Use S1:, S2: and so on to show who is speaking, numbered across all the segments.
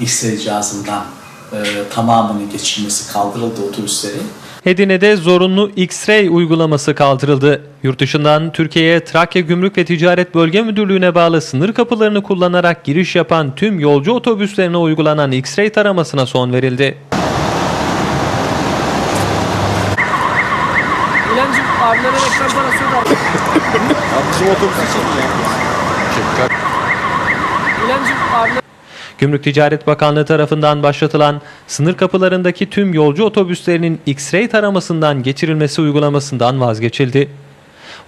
S1: X-ray cihazından e, tamamının geçilmesi kaldırıldı otobüslerin.
S2: Edirne'de zorunlu X-ray uygulaması kaldırıldı. Yurt dışından Türkiye'ye Trakya Gümrük ve Ticaret Bölge Müdürlüğü'ne bağlı sınır kapılarını kullanarak giriş yapan tüm yolcu otobüslerine uygulanan X-ray taramasına son verildi.
S3: İlancım abilere reklam parası da.
S4: Bizim otobüsü çekin ya.
S3: İlancım abilere
S2: Gümrük Ticaret Bakanlığı tarafından başlatılan sınır kapılarındaki tüm yolcu otobüslerinin X-ray taramasından geçirilmesi uygulamasından vazgeçildi.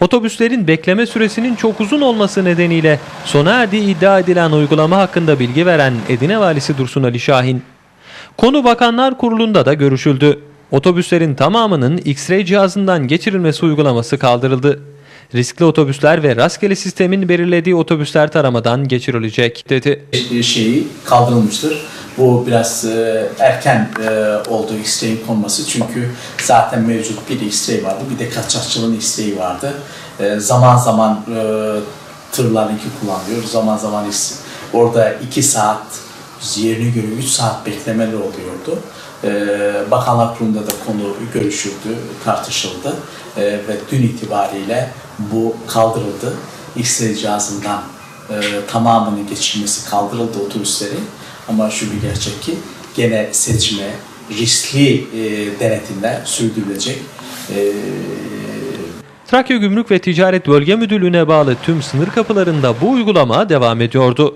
S2: Otobüslerin bekleme süresinin çok uzun olması nedeniyle sona erdiği iddia edilen uygulama hakkında bilgi veren Edirne Valisi Dursun Ali Şahin, konu Bakanlar Kurulu'nda da görüşüldü. Otobüslerin tamamının X-ray cihazından geçirilmesi uygulaması kaldırıldı. Riskli otobüsler ve rastgele sistemin belirlediği otobüsler taramadan geçirilecek dedi.
S1: Şeyi kaldırılmıştır. Bu biraz e, erken e, oldu X-ray'in konması çünkü zaten mevcut bir X-ray vardı bir de kaçakçılığın X-ray'i vardı. E, zaman zaman e, tırlarınki kullanılıyor, zaman zaman orada 2 saat yerine göre 3 saat beklemeler oluyordu. E, Bakanlar da konu görüşüldü, tartışıldı E, ve dün itibariyle bu kaldırıldı. X-ray cihazından e, tamamının geçilmesi kaldırıldı otobüslerin. Ama şu bir gerçek ki gene seçime, riskli e, denetimler sürdürülecek. E,
S2: Trakya Gümrük ve Ticaret Bölge Müdürlüğü'ne bağlı tüm sınır kapılarında bu uygulama devam ediyordu.